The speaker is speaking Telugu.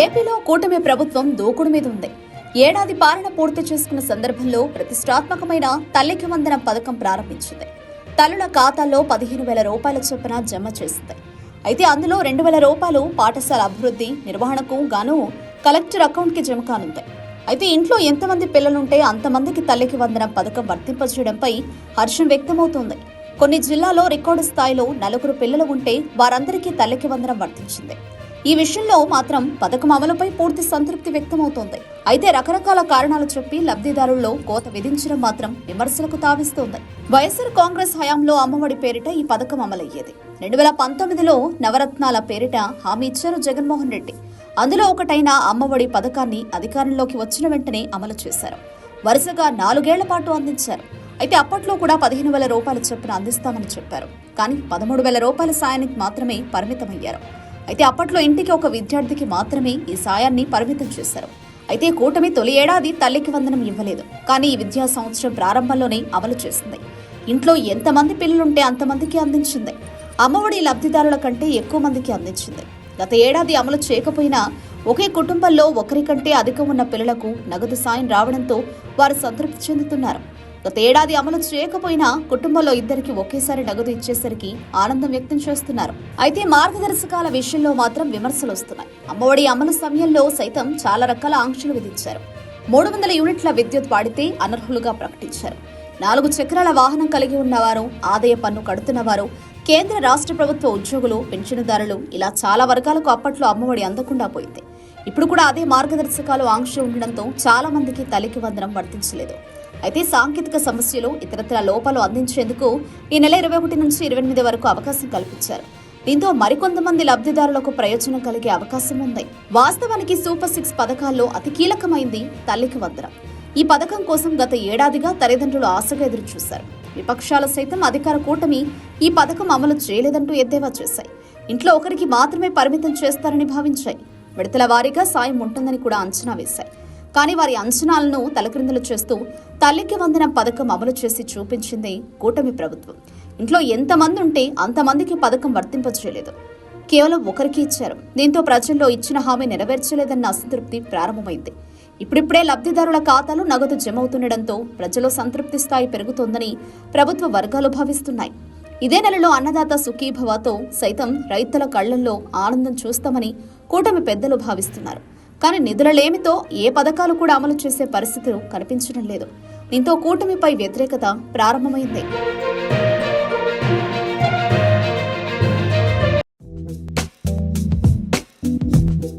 ఏపీలో కూటమి ప్రభుత్వం దూకుడు మీద ఉంది. ఏడాది పాలన పూర్తి చేసుకున్న సందర్భంలో ప్రతిష్టాత్మకమైన తల్లికి వందన పథకం ప్రారంభించింది. తల్లుల ఖాతాల్లో పదిహేను వేల రూపాయల చొప్పున జమ చేసింది. అయితే అందులో రెండు వేల రూపాయలు పాఠశాల అభివృద్ధి నిర్వహణకు గాను కలెక్టర్ అకౌంట్కి జమ కానుంది. అయితే ఇంట్లో ఎంతమంది పిల్లలుంటే అంతమందికి తల్లికి వందనం పథకం వర్తింపజేయడంపై హర్షం వ్యక్తమవుతోంది. కొన్ని జిల్లాలో రికార్డు స్థాయిలో నలుగురు పిల్లలు ఉంటే వారందరికీ తల్లికి వందనం వర్తించింది. ఈ విషయంలో మాత్రం పథకం అమలుపై పూర్తి సంతృప్తి వ్యక్తమవుతోంది. అయితే రకరకాల కారణాలు చెప్పి లబ్ధిదారుల్లో కోత విధించడం మాత్రం విమర్శలకు తావిస్తోంది. వైఎస్ఆర్ కాంగ్రెస్ హయాంలో అమ్మఒడి పేరిట ఈ పథకం అమలయ్యేది. రెండు వేల పంతొమ్మిదిలో నవరత్నాల పేరిట హామీ ఇచ్చారు జగన్మోహన్ రెడ్డి. అందులో ఒకటైన అమ్మఒడి పథకాన్ని అధికారంలోకి వచ్చిన వెంటనే అమలు చేశారు. వరుసగా నాలుగేళ్ళ పాటు అందించారు. అయితే అప్పట్లో కూడా పదిహేను వేల రూపాయల చొప్పున అందిస్తామని చెప్పారు. కానీ పదమూడు వేల రూపాయల సాయానికి మాత్రమే పరిమితమయ్యారు. అయితే అప్పట్లో ఇంటికి ఒక విద్యార్థికి మాత్రమే ఈ సాయాన్ని పరిమితం చేశారు. అయితే కూటమి తొలి ఏడాది తల్లికి వందనం ఇవ్వలేదు. కానీ ఈ విద్యా సంవత్సరం ప్రారంభంలోనే అమలు చేసింది. ఇంట్లో ఎంతమంది పిల్లలుంటే అంతమందికి అందించింది. అమ్మఒడి లబ్ధిదారుల కంటే ఎక్కువ మందికి అందించింది. గత ఏడాది అమలు చేయకపోయినా ఒకే కుటుంబంలో ఒకరి కంటే అధికం ఉన్న పిల్లలకు నగదు సాయం రావడంతో వారు సంతృప్తి చెందుతున్నారు. గత ఏడాది అమలు చేయకపోయినా కుటుంబంలో ఇద్దరికి ఒకేసారి నగదు ఇచ్చేసరికి ఆనందం వ్యక్తం చేస్తున్నారు. అయితే మార్గదర్శకాల విషయంలో మాత్రం విమర్శలు వస్తున్నాయి. అమ్మఒడి అమలు సమయంలో సైతం చాలా రకాల ఆంక్షలు విధించారు. మూడు వందల యూనిట్ల విద్యుత్ వాడితే అనర్హులుగా ప్రకటించారు. నాలుగు చక్రాల వాహనం కలిగి ఉన్నవారు ఆదాయ పన్ను కడుతున్నవారు కేంద్ర రాష్ట్ర ప్రభుత్వ ఉద్యోగులు పెన్షన్దారులు ఇలా చాలా వర్గాలకు అప్పట్లో అమ్మఒడి అందకుండా పోయింది. ఇప్పుడు కూడా అదే మార్గదర్శకాలు ఆంక్ష ఉండడంతో చాలా మందికి తలికి వందనం వర్తించలేదు. అయితే సాంకేతిక సమస్యలు ఇతరత్ర లోపాలు అందించేందుకు ఈ నెల ఇరవై ఒకటి నుంచి ఇరవై ఎనిమిది వరకు అవకాశం కల్పించారు. దీంతో మరికొంతమంది లబ్ధిదారులకు ప్రయోజనం కలిగే అవకాశం ఉంది. వాస్తవానికి సూపర్ సిక్స్ పథకాల్లో అతి కీలకమైంది తల్లికి వందనం. ఈ పథకం కోసం గత ఏడాదిగా తల్లిదండ్రులు ఆశగా ఎదురు చూశారు విపక్షాలు సైతం అధికార కూటమి ఈ పథకం అమలు చేయలేదంటూ ఎద్దేవా చేశాయి. ఇంట్లో ఒకరికి మాత్రమే పరిమితం చేస్తారని భావించాయి. విడతల వారీగా సాయం ఉంటుందని కూడా అంచనా వేశాయి. కానీ వారి అంచనాలను తలక్రిందులు చేస్తూ తల్లికి వందన పథకం అమలు చేసి చూపించింది కూటమి ప్రభుత్వం. ఇంట్లో ఎంతమంది ఉంటే అంతమందికి పథకం వర్తింపచేయలేదు. కేవలం ఒకరికి ఇచ్చారు. దీంతో ప్రజల్లో ఇచ్చిన హామీ నెరవేర్చలేదన్న అసంతృప్తి ప్రారంభమైంది. ఇప్పుడిప్పుడే లబ్ధిదారుల ఖాతాలు నగదు జమవుతుండటంతో ప్రజలు ప్రజల్లో సంతృప్తి స్థాయి పెరుగుతోందని ప్రభుత్వ వర్గాలు భావిస్తున్నాయి. ఇదే నెలలో అన్నదాత సుఖీభవతో సైతం రైతుల కళ్ళల్లో ఆనందం చూస్తామని కూటమి పెద్దలు భావిస్తున్నారు. కానీ నిధులలేమితో ఏ పథకాలు కూడా అమలు చేసే పరిస్థితులు కనిపించడం లేదు. దీంతో కూటమిపై వ్యతిరేకత ప్రారంభమైంది.